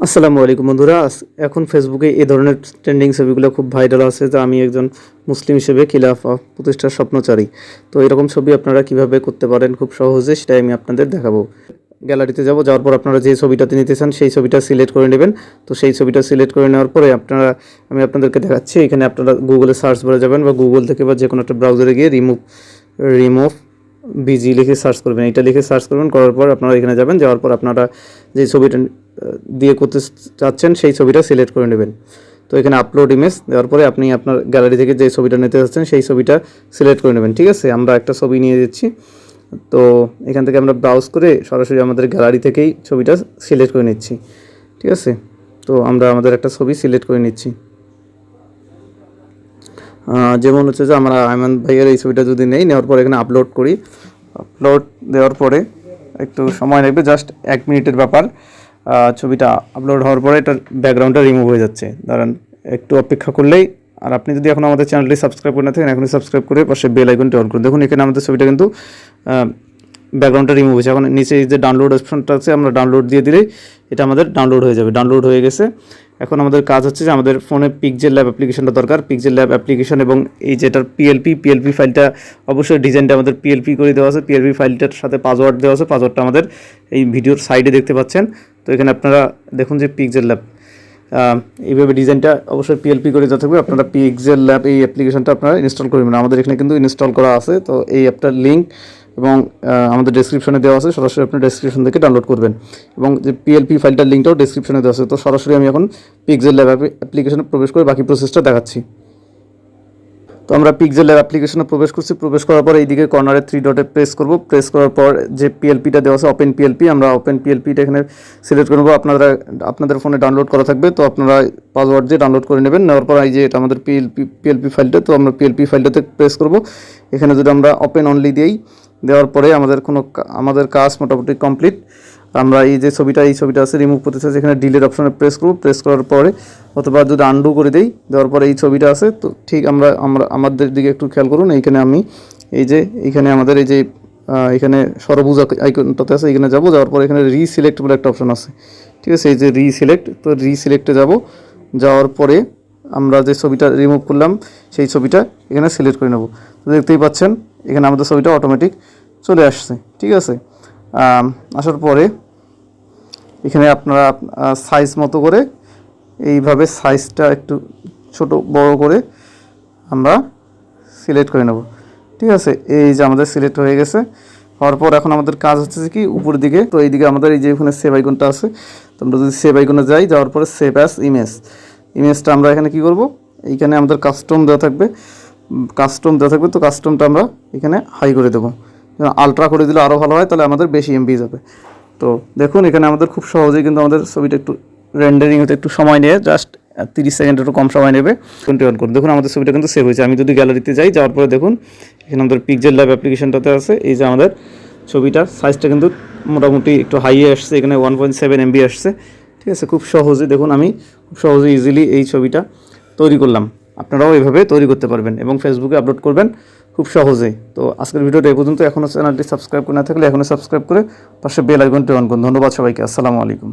আসসালামু আলাইকুম বন্ধুরা। এখন ফেসবুকে এই ধরনের ট্রেন্ডিং ছবিগুলো খুব ভাইরাল আছে যে আমি একজন মুসলিম হিসেবে খিলাফা প্রতিষ্ঠার স্বপ্নচারী। তো এরকম ছবি আপনারা কীভাবে করতে পারেন খুব সহজে সেটাই আমি আপনাদের দেখাবো। গ্যালারিতে যাব, যাওয়ার পর আপনারা যে ছবিটাতে নিতে চান সেই ছবিটা সিলেক্ট করে নেবেন। তো সেই ছবিটা সিলেক্ট করে নেওয়ার পরে আপনারা আমি আপনাদেরকে দেখাচ্ছি, এখানে আপনারা গুগলে সার্চ করে যাবেন বা গুগল থেকে বা যে কোনো একটা ব্রাউজারে গিয়ে রিমুভ রিমুভ বিজি লিখে সার্চ করবেন। এটা লিখে সার্চ করবেন, করার পর আপনারা এখানে যাবেন। যাওয়ার পর আপনারা যে ছবিটা দিয়ে করতে চাচ্ছেন, সেই ছবিটা সিলেক্ট করে নেবেন। তো এখানে আপলোড ইমেজ দেওয়ার পরে আপনি আপনার গ্যালারি থেকে যে ছবিটা নিতে চাচ্ছেন সেই ছবিটা সিলেক্ট করে নেবেন, ঠিক আছে? আমরা একটা ছবি নিয়ে দিচ্ছি তো এখান থেকে আমরা ব্রাউজ করে সরাসরি আমাদের গ্যালারি থেকেই ছবিটা সিলেক্ট করে নিচ্ছি, ঠিক আছে? তো আমরা আমাদের একটা ছবি সিলেক্ট করে নিচ্ছি। যেমন হচ্ছে যে আমরা আয়মান ভাইয়ের এই ছবিটা যদি নেই, নেওয়ার পরে এখানে আপলোড করি। আপলোড দেওয়ার পরে একটু সময় লাগবে জাস্ট এক মিনিটের ব্যাপার। ছবিটা আপলোড হওয়ার পরে এটা ব্যাকগ্রাউন্ডটা রিমুভ হয়ে যাচ্ছে। দাঁড়ান, একটু অপেক্ষা করলেই, আর আপনি যদি এখন আমাদের চ্যানেলটি সাবস্ক্রাইব করে না থাকেন, এখনই সাবস্ক্রাইব করে পাশে বেল আইকনটি অন করুন দেখুন, এখানে আমাদের ছবিটা কিন্তু ব্যাকগ্রাউন্ডটা রিমুভ হয়েছে। এখন নিচে যে ডাউনলোড অপশনটা আছে, আমরা ডাউনলোড দিয়ে দিলেই এটা আমাদের ডাউনলোড হয়ে যাবে। ডাউনলোড হয়ে গেছে। এখন আমাদের কাজ হচ্ছে যে আমাদের ফোনে পিকজেল ল্যাব অ্যাপ্লিকেশনটা দরকার। পিকজেল ল্যাব অ্যাপ্লিকেশন এবং এই যেটার পিএলপি পিএলপি ফাইলটা অবশ্যই ডিজাইনটা আমাদের পিএলপি করে দেওয়া আছে। পিএলপি ফাইলটার সাথে পাসওয়ার্ড দেওয়া আছে। পাসওয়ার্ডটা আমাদের এই ভিডিওর সাইডে দেখতে পাচ্ছেন। তো এখানে আপনারা দেখুন যে পিকজেল ল্যাব এইভাবে ডিজাইনটা অবশ্যই পিএলপি করে যা থাকবে। আপনারা পিএক্সেল ল্যাব এই অ্যাপ্লিকেশনটা আপনারা ইনস্টল করবেন আমাদের এখানে কিন্তু ইনস্টল করা আছে। তো এই অ্যাপটার লিঙ্ক এবং আমাদের ডেসক্রিপশনে দেওয়া আছে, সরাসরি আপনি ডেসক্রিপশন থেকে ডাউনলোড করবেন। এবং যে পিএলপি ফাইলটার লিঙ্কটাও ডেসক্রিপশনে দেওয়া আছে। তো সরাসরি আমি এখন পিক্সেল ল্যাব অ্যাপ্লিকেশনে প্রবেশ করে বাকি প্রসেসটা দেখাচ্ছি। তো আমরা পিকজেলের অ্যাপ্লিকেশনে প্রবেশ করছি। প্রবেশ করার পর এইদিকে কর্নারে থ্রি ডটে প্রেস করব। প্রেস করার পর যে পিএলপিটা দেওয়া আছে ওপেন পিএলপি আমরা ওপেন পিএলপিটা এখানে সিলেক্ট করব আপনারা, আপনাদের ফোনে ডাউনলোড করা থাকবে। তো আপনারা পাসওয়ার্ড দিয়ে ডাউনলোড করে নেবেন। নেওয়ার পর এই যে এটা আমাদের পিএলপি পিএলপি ফাইলটা তো আমরা পিএলপি ফাইলটাতে প্রেস করব। এখানে যদি আমরা ওপেন অনলি দিই দেওয়ার পরে আমাদের কোনো আমাদের কাজ মোটামুটি কমপ্লিট আমরা এই যে ছবিটা, এই ছবিটা আছে রিমুভ করতে চাই এখানে ডিলের অপশানে প্রেস করব। প্রেস করার পরে অথবা যদি আন্ডু করে দেই, দেওয়ার পরে এই ছবিটা আছে, তো ঠিক আমরা আমরা, আমাদের দিকে একটু খেয়াল করুন, এইখানে আমি এই যে, এইখানে আমাদের এই যে এখানে সরবুজ আইকনটাতে আছে, এখানে যাব, যাওয়ার পরে এখানে রিসিলেক্ট বলে একটা অপশন আছে। ঠিক আছে, এই যে রিসিলেক্ট তো রিসিলেক্টে যাব, যাওয়ার পরে আমরা যে ছবিটা রিমুভ করলাম, সেই ছবিটা এখানে সিলেক্ট করে নেব। তো দেখতেই পাচ্ছেন, এখানে আমাদের ছবিটা অটোমেটিক চলে আসছে, ঠিক আছে? আসার পরে এখানে আপনারা সাইজ মতো করে এইভাবে সাইজটা একটু ছোট, বড় করে আমরা সিলেক্ট করে নেব। ঠিক আছে? এই যে আমাদের সিলেক্ট হয়ে গেছে। হওয়ার পর এখন আমাদের কাজ হচ্ছে কি উপর দিকে। তো এইদিকে আমাদের এই যে ওখানে সেভ আইকনটা আছে, তো আমরা যদি সেভ আইকনে যাই, যাওয়ার পরে সেভ অ্যাস ইমেজ ইমেজটা আমরা এখানে কি করব? এইখানে আমাদের কাস্টম দেওয়া থাকবে। কাস্টম দেওয়া থাকবে, তো কাস্টমটা আমরা এখানে হাই করে দেবো। আলট্রা করে দিলে আরও ভালো হয়, তাহলে আমাদের বেশি এমবি যাবে। তো দেখুন, এখানে আমাদের খুব সহজেই কিন্তু আমাদের ছবিটা একটু রেন্ডারিং হতে একটু সময় নিয়ে জাস্ট তিরিশ সেকেন্ড একটু কম সময় নেবে। টোয়েন্টি অন করুন। দেখুন, আমাদের ছবিটা কিন্তু সেভ হয়েছে। আমি যদি গ্যালারিতে যাই, যাওয়ার পরে দেখুন, এখানে আমাদের পিকজেল ল্যাব অ্যাপ্লিকেশনটাতে আছে। এই যে আমাদের ছবিটার সাইজটা কিন্তু মোটামুটি একটু হাইয়ে আসছে। এখানে ওয়ান পয়েন্ট সেভেন এমবি আসছে। ঠিক আছে, খুব সহজে দেখুন, আমি খুব সহজে ইজিলি এই ছবিটা তৈরি করলাম। আপনারাও এভাবে তৈরি করতে পারবেন এবং ফেসবুকে আপলোড করবেন। খুব সহজেই। তো আজকের ভিডিওটা এই পর্যন্ত। এখনও চ্যানেলটি সাবস্ক্রাইব করে না থাকলে এখনও সাবস্ক্রাইব করে পাশে বেল আইকনটি অন করুন। ধন্যবাদ সবাইকে। আসসালামু আলাইকুম।